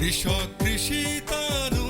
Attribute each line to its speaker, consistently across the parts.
Speaker 1: কৃষক কৃষি তার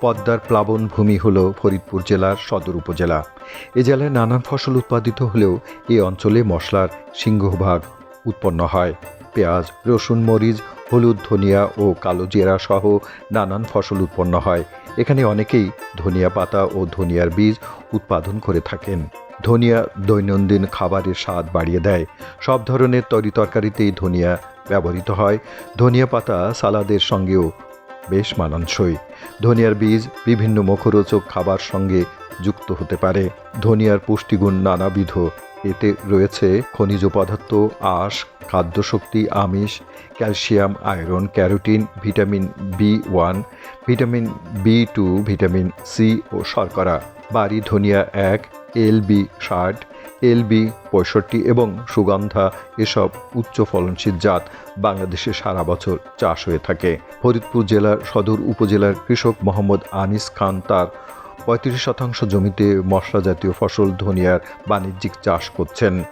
Speaker 2: পদ্মার প্লাবন ভূমি হল ফরিদপুর জেলার সদর উপজেলা। এ জেলায় নানান ফসল উৎপাদিত হলেও এই অঞ্চলে মশলার সিংহভাগ উৎপন্ন হয়। পেঁয়াজ, রসুন, মরিচ, হলুদ, ধনিয়া ও কালো জিরা সহ নানান ফসল উৎপন্ন হয়। এখানে অনেকেই ধনিয়া পাতা ও ধনিয়ার বীজ উৎপাদন করে থাকেন। ধনিয়া দৈনন্দিন খাবারের স্বাদ বাড়িয়ে দেয়। সব ধরনের তরি তরকারিতেই ধনিয়া ব্যবহৃত হয়। ধনিয়া পাতা সালাদের সঙ্গেও বেশ মানানসই। ধনিয়ার বীজ, বিভিন্ন মুখরোচক খাবার সঙ্গে যুক্ত হতে পারে। ধনিয়ার পুষ্টিগুণ নানাবিধ। এতে রয়েছে খনিজ পদার্থ, আঁশ, খাদ্যশক্তি, আমিষ, calcium, iron, carotene, vitamin B one, vitamin B two, vitamin C ও শর্করা। বাড়ি ধনিয়া এক, এল বি ষাট এল বি পঁয়ষট্টি এবং সুগন্ধা এসব উচ্চ ফলনশীল জাত বাংলাদেশে সারা বছর চাষ হয়ে থাকে। ফরিদপুর জেলার সদর উপজেলার কৃষক মোহাম্মদ আনিস খান তার পঁয়ত্রিশ শতাংশ জমিতে মশলা জাতীয় ফসল, ধনিয়ার বাণিজ্যিক চাষ করছেন।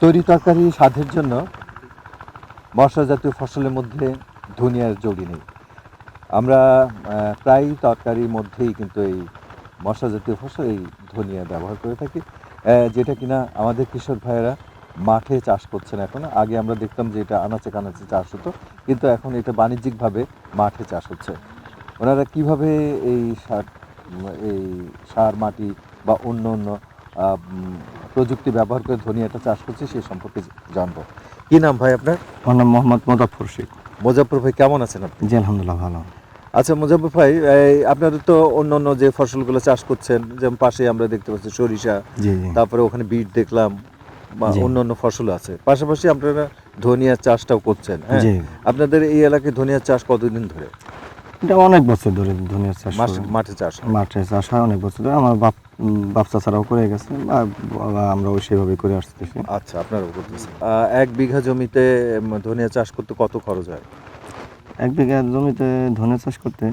Speaker 2: তৈরি তরকারি স্বাদের জন্য মশলা জাতীয় ফসলের মধ্যে ধনিয়ার যোগী নেই। আমরা প্রায় তরকারির মধ্যেই কিন্তু এই মশলা জাতীয় ফসল এই ধনিয়া ব্যবহার করে থাকি। যেটা কিনা আমাদের কৃষক ভাইয়েরা মাঠে চাষ করছেন এখন। আগে আমরা দেখতাম যে এটা আনাচে কানাচে চাষ হতো কিন্তু এখন এটা বাণিজ্যিকভাবে মাঠে চাষ হচ্ছে। ওনারা কীভাবে এই সার এই সার মাটি বা অন্য অন্য প্রযুক্তি ব্যবহার করে ধনিয়াটা চাষ করছে সে সম্পর্কে জানব। কি নাম ভাই আপনার?
Speaker 3: আমার নাম মোহাম্মদ মোজাফর শেখ।
Speaker 2: মোজাফর ভাই কেমন আছেন আপনি?
Speaker 3: জি আলহামদুলিল্লাহ ভালো।
Speaker 2: আচ্ছা মুজাফর ভাই আপনাদের তো অন্য অন্য যে ফসলগুলো চাষ করছেন যেমন পাশে আমরা দেখতে পাচ্ছি সরিষা তারপরে ওখানে বিট দেখলাম বা অন্য অন্য ফসল আছে। পাশাপাশি আপনারা ধনিয়া চাষটাও করছেন হ্যাঁ? আপনাদের এই এলাকায় ধনিয়া চাষ কতদিন ধরে?
Speaker 3: এটা অনেক বছর ধরে ধনিয়ার চাষ।
Speaker 2: মাঠে চাষ
Speaker 3: মাঠে চাষ হয় অনেক বছর ধরে। আমার বাপ চাচারাও করে গেছে আমরাও সেভাবে করে আসতেছি।
Speaker 2: আচ্ছা আপনারাও করতেছেন। এক বিঘা জমিতে ধনিয়া চাষ করতে কত খরচ হয়?
Speaker 3: এক বিঘা জমিতে ধনে চাষ করতে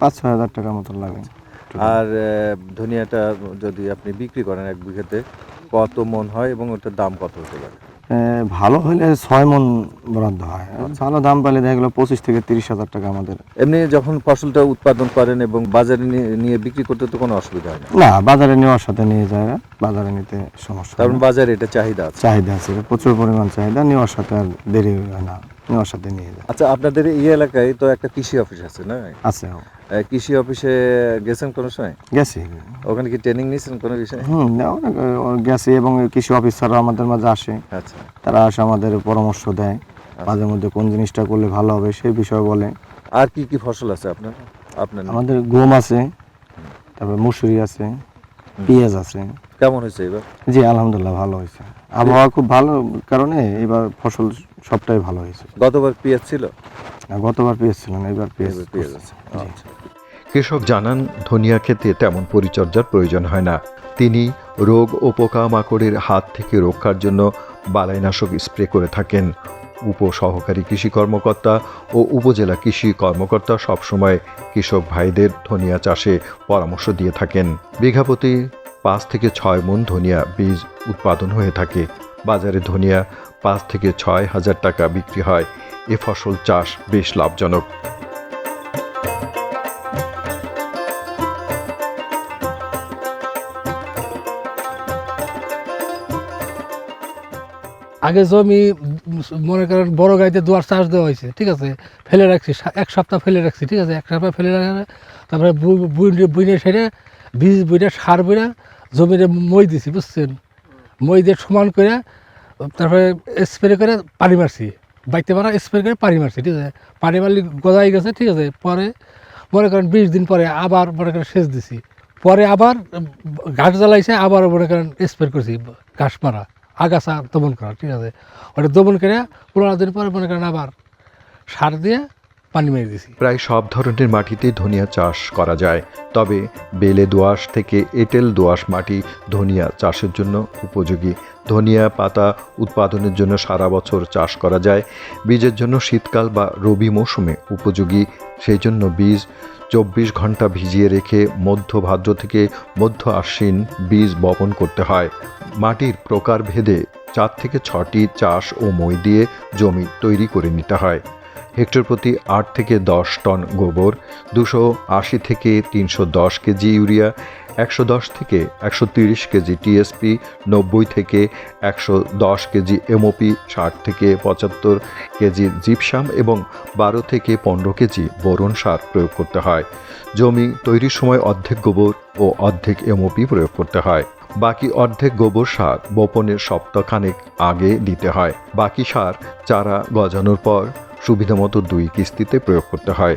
Speaker 3: পাঁচ ছয় হাজার টাকার মতো লাগে।
Speaker 2: আর ধনিয়াটা যদি আপনি বিক্রি করেন এক বিঘাতে কত মন হয় এবং ওটার দাম কত হতে পারে?
Speaker 3: ভালো হলে ছয় মন বরাদ্দ হয়। ভালো দাম পাইলে দেখা গেলো পঁচিশ থেকে তিরিশ হাজার টাকা আমাদের।
Speaker 2: এমনি যখন ফসলটা উৎপাদন করেন এবং বাজারে নিয়ে বিক্রি করতে তো কোনো অসুবিধা হয় না?
Speaker 3: বাজারে নেওয়ার সাথে নিয়ে যায় বাজারে নিতে সমস্যা
Speaker 2: কারণ বাজারে এটা চাহিদা
Speaker 3: চাহিদা আছে প্রচুর পরিমাণ চাহিদা নেওয়ার সাথে আর দেরি হয় না। নেওয়ার সাথে নিয়ে যায়
Speaker 2: আচ্ছা আপনাদের এই এলাকায় তো একটা কৃষি অফিস আছে না?
Speaker 3: আছে
Speaker 2: কৃষি অফিসে গেছেন কোনো সময়?
Speaker 3: গেছি।
Speaker 2: ওখানে কি ট্রেনিং নিয়েছেন কোনো বিষয়ে?
Speaker 3: হুম গেছি এবং কৃষি অফিসাররা আমাদের মাঝে আসে।
Speaker 2: আচ্ছা।
Speaker 3: তারা আসে আমাদের পরামর্শ দেয়। মাঝে মধ্যে কোন জিনিসটা করলে ভালো হবে সেই বিষয়ে বলে।
Speaker 2: আর কি কি ফসল আছে আপনার? আপনার
Speaker 3: আমাদের গম আছে তারপরে মুসুরি আছে। পেঁয়াজ আছে।
Speaker 2: কেমন হয়েছে এবার?
Speaker 3: জি আলহামদুলিল্লাহ ভালো হয়েছে। আবহাওয়া খুব ভালো কারণে এবার ফসল সবটাই ভালো হয়েছে।
Speaker 2: গতবার পেঁয়াজ ছিল?
Speaker 3: গতবার পেঁয়াজ ছিল না এবার পেঁয়াজ
Speaker 2: পেঁয়াজ আছে। আচ্ছা।
Speaker 4: কৃষক জানান ধনিয়া খেতে তেমন পরিচর্যার প্রয়োজন হয় না। তিনি রোগ ও পোকামাকড়ের হাত থেকে রক্ষার জন্য বালাইনাশক স্প্রে করে থাকেন। উপসহকারী কৃষি কর্মকর্তা ও উপজেলা কৃষি কর্মকর্তা সবসময় কৃষক ভাইদের ধনিয়া চাষে পরামর্শ দিয়ে থাকেন। বিঘাপতি পাঁচ থেকে ছয় মন ধনিয়া বীজ উৎপাদন হয়ে থাকে। বাজারে ধনিয়া পাঁচ থেকে ছয় হাজার টাকা বিক্রি হয়। এ ফসল চাষ বেশ লাভজনক।
Speaker 5: আগে জমি মনে করেন বড় গাড়িতে দুয়ার চাষ দেওয়া হয়েছে, ঠিক আছে? ফেলে রাখছি এক সপ্তাহ ফেলে রাখছি, ঠিক আছে? এক সপ্তাহ ফেলে রাখা তারপরে বুইনে সেরে, বীজ বুইনে, সার বুইনে জমিতে মই দিছি, বুঝছেন? মই দিয়ে সমান করে, তারপরে স্প্রে করে পানি মারছি। বাইতে মারা স্প্রে করে পানি মারছি, ঠিক আছে? পানি মারলে গজাই গেছে, ঠিক আছে? পরে মনে করেন বিশ দিন পরে আবার মনে করেন সেচ দিছি। পরে আবার ঘাস জ্বালাইছে, আবার মনে করেন স্প্রে করছি, ঘাস মারা। আগাছা দমন করা, ঠিক আছে? ওটা দমন করে পনেরো দিন পরে মনে করেন আবার সার দিয়ে পানি মেরে দিছি
Speaker 4: প্রায় সব ধরনের মাটিতে ধনিয়া চাষ করা যায়, তবে বেলে দোআঁশ থেকে এঁটেল দোআঁশ মাটি ধনিয়া চাষের জন্য উপযোগী। ধনিয়া পাতা উৎপাদনের জন্য সারা বছর চাষ করা যায়। বীজের জন্য শীতকাল বা রবি মৌসুমে উপযোগী। সেই জন্য বীজ চব্বিশ ঘণ্টা ভিজিয়ে রেখে মধ্য ভাদ্র থেকে মধ্য আশ্বিন বীজ বপন করতে হয়। মাটির প্রকার ভেদে চার থেকে ছটি চাষ ও মই দিয়ে জমি তৈরি করে নিতে হয়। হেক্টর প্রতি আট থেকে দশ টন গোবর, দুশো আশি থেকে তিনশো দশ কেজি ইউরিয়া, একশো দশ থেকে একশো তিরিশ কেজি টিএসপি, নব্বই থেকে একশো দশ কেজি এমওপি, ষাট থেকে পঁচাত্তর কেজি জিপসাম এবং বারো থেকে পনেরো কেজি বোরন সার প্রয়োগ করতে হয়। জমি তৈরির সময় অর্ধেক গোবর ও অর্ধেক এমওপি প্রয়োগ করতে হয়। বাকি অর্ধেক গোবর সার বপনের সপ্তাহখানেক আগে দিতে হয়। বাকি সার চারা গজানোর পর সুবিধামতো দুই কিস্তিতে প্রয়োগ করতে হয়।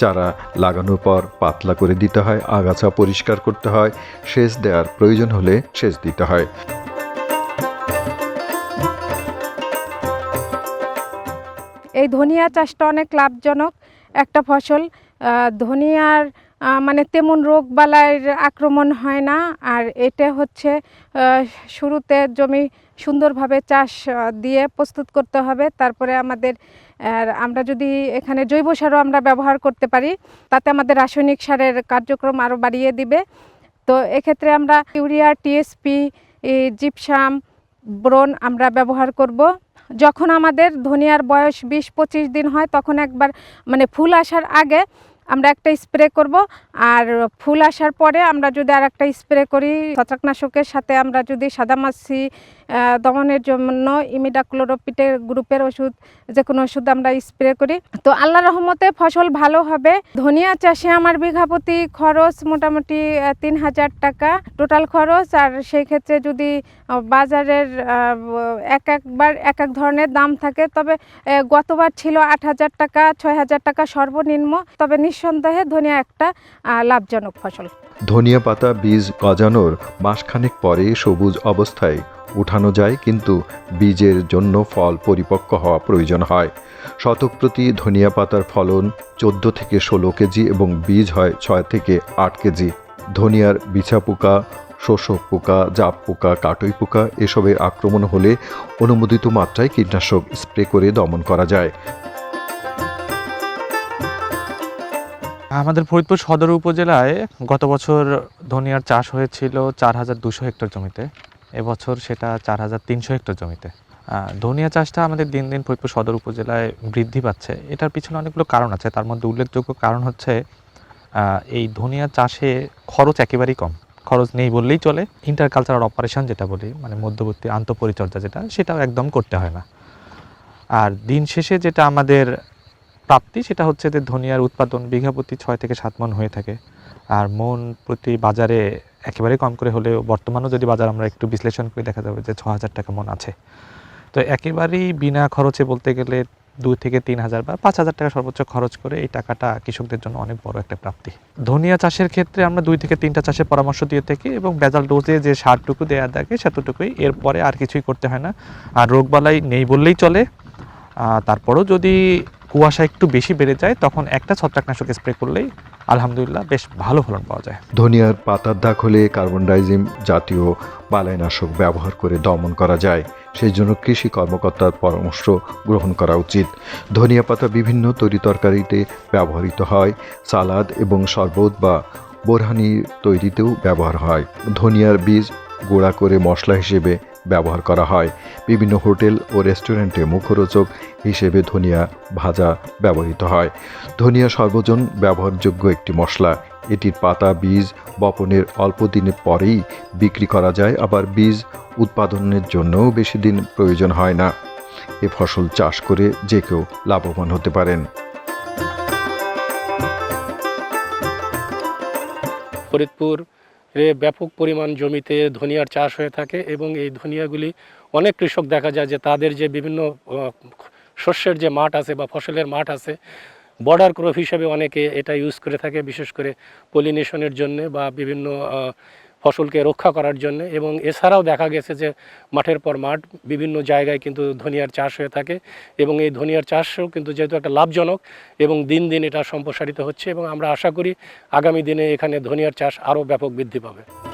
Speaker 4: চারা লাগানোর পর পাতলা করে দিতে হয়, আগাছা পরিষ্কার করতে হয়, সেচ দেওয়ার প্রয়োজন হলে সেচ দিতে হয়।
Speaker 6: এই ধনিয়া চাষটা অনেক লাভজনক। একটা ফসল ধনিয়ার মানে তেমন রোগ বালাইয়ের আক্রমণ হয় না। আর এটা হচ্ছে শুরুতে জমি সুন্দরভাবে চাষ দিয়ে প্রস্তুত করতে হবে। তারপরে আমাদের আমরা যদি এখানে জৈব সারও আমরা ব্যবহার করতে পারি, তাতে আমাদের রাসায়নিক সারের কার্যক্রম আরও বাড়িয়ে দিবে। তো এক্ষেত্রে আমরা ইউরিয়া, টিএসপি জিপসাম, ব্রোন আমরা ব্যবহার করব। যখন আমাদের ধনিয়ার বয়স বিশ পঁচিশ দিন হয়, তখন একবার মানে ফুল আসার আগে আমরা একটা স্প্রে করব, আর ফুল আসার পরে আমরা যদি আর একটা স্প্রে করি ছত্রাকনাশকের সাথে আমরা যদি সাদামাছি দমনের জন্য ইমিডাক্লোরোপিটের গ্রুপের ওষুধ যে কোনো ওষুধ আমরা স্প্রে করি। তো আল্লাহ রহমতে ফসল ভালো হবে। ধনিয়া চাষে আমার বিঘা প্রতি খরচ মোটামুটি তিন হাজার টাকা টোটাল খরচ। আর সেই ক্ষেত্রে যদি বাজারের এক একবার এক এক ধরনের দাম থাকে, তবে গতবার ছিল আট হাজার টাকা, ছয় হাজার টাকা সর্বনিম্ন। তবে নিঃসন্দেহে ধনিয়া একটা লাভজনক ফসল।
Speaker 4: ধনিয়া পাতা বীজ গজানোর মাসখানেক পরে সবুজ অবস্থায় উঠানো যায়, কিন্তু বীজের জন্য ফল পরিপক্ক হওয়া প্রয়োজন হয়। শতক প্রতি ধনিয়া পাতার ফলন চোদ্দ থেকে ষোলো কেজি এবং বীজ হয় ছয় থেকে আট কেজি। ধনিয়ার বিছা পোকা, শোষক পোকা, জাপ পোকা, কাটই পোকা এসবের আক্রমণ হলে অনুমোদিত মাত্রায় কীটনাশক স্প্রে করে দমন করা যায়।
Speaker 7: আমাদের ফরিদপুর সদর উপজেলায় গত বছর ধনিয়ার চাষ হয়েছিল চার হাজার দুশো হেক্টর জমিতে। এবছর সেটা চার হাজার তিনশো হেক্টর জমিতে। ধনিয়া চাষটা আমাদের দিন দিন ফরিদপুর সদর উপজেলায় বৃদ্ধি পাচ্ছে। এটার পিছনে অনেকগুলো কারণ আছে। তার মধ্যে উল্লেখযোগ্য কারণ হচ্ছে এই ধনিয়া চাষে খরচ একেবারেই কম। খরচ নেই বললেই চলে। ইন্টার কালচারাল অপারেশন যেটা বলি মানে মধ্যবর্তী আন্তঃপরিচর্যা যেটা, সেটাও একদম করতে হয় না। আর দিন শেষে যেটা আমাদের প্রাপ্তি, সেটা হচ্ছে যে ধনিয়ার উৎপাদন বিঘা প্রতি ছয় থেকে সাত মন হয়ে থাকে। আর মন প্রতি বাজারে একেবারে কম করে হলেও বর্তমানেও যদি বাজার আমরা একটু বিশ্লেষণ করে দেখা যাবে যে ছ হাজার টাকা মন আছে। তো একেবারেই বিনা খরচে বলতে গেলে দুই থেকে তিন হাজার বা পাঁচ হাজার টাকা সর্বোচ্চ খরচ করে এই টাকাটা কৃষকদের জন্য অনেক বড় একটা প্রাপ্তি। ধনিয়া চাষের ক্ষেত্রে আমরা দুই থেকে তিনটা চাষের পরামর্শ দিয়ে থাকি এবং বেজাল ডোজে যে সারটুকু দেওয়া থাকে সেতটুকুই। এরপরে আর কিছুই করতে হয় না। আর রোগবালাই নেই বললেই চলে। তারপরও যদি কুয়াশা একটু বেশি বেড়ে যায়, তখন একটা ছত্রাকনাশক স্প্রে করলেই আলহামদুলিল্লাহ বেশ ভালো ফলন পাওয়া যায়।
Speaker 4: ধনিয়ার পাতার দাগ হলে কার্বন ডাইজিম জাতীয় বালাইনাশক ব্যবহার করে দমন করা যায়। সেই জন্য কৃষি কর্মকর্তার পরামর্শ গ্রহণ করা উচিত। ধনিয়া পাতা বিভিন্ন তরিতরকারিতে ব্যবহৃত হয়, সালাদ এবং শরবত বা বোরহানি তৈরিতেও ব্যবহার হয়। ধনিয়ার বীজ গুঁড়া করে মশলা হিসেবে ব্যবহার করা হয়। বিভিন্ন হোটেল ও রেস্টুরেন্টে মুখরোচক হিসেবে ধনিয়া ভাজা ব্যবহৃত হয়। ধনিয়া সর্বজন ব্যবহারযোগ্য একটি মশলা। এটির পাতা, বীজ, বপনের অল্প দিনের পরেই বিক্রি করা যায়, আবার বীজ উৎপাদনের জন্যও বেশি দিন প্রয়োজন হয় না। এ ফসল চাষ করে যে কেউ লাভবান হতে পারেন।
Speaker 8: ফরিদপুর ব্যাপক পরিমাণ জমিতে ধনিয়ার চাষ হয়ে থাকে এবং এই ধনিয়াগুলি অনেক কৃষক দেখা যায় যে তাদের যে বিভিন্ন শস্যের যে মাঠ আছে বা ফসলের মাঠ আছে বর্ডার ক্রপ হিসেবে অনেকে এটা ইউজ করে থাকে, বিশেষ করে পলিনেশনের জন্য বা বিভিন্ন ফসলকে রক্ষা করার জন্য এবং এছাড়াও দেখা গেছে যে মাঠের পর মাঠ বিভিন্ন জায়গায় কিন্তু ধনিয়ার চাষ হয়ে থাকে এবং এই ধনিয়ার চাষও কিন্তু যেহেতু একটা লাভজনক এবং দিন দিন এটা সম্প্রসারিত হচ্ছে এবং আমরা আশা করি আগামী দিনে এখানে ধনিয়ার চাষ আরও ব্যাপক বৃদ্ধি পাবে।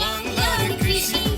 Speaker 1: বাংলার কৃষি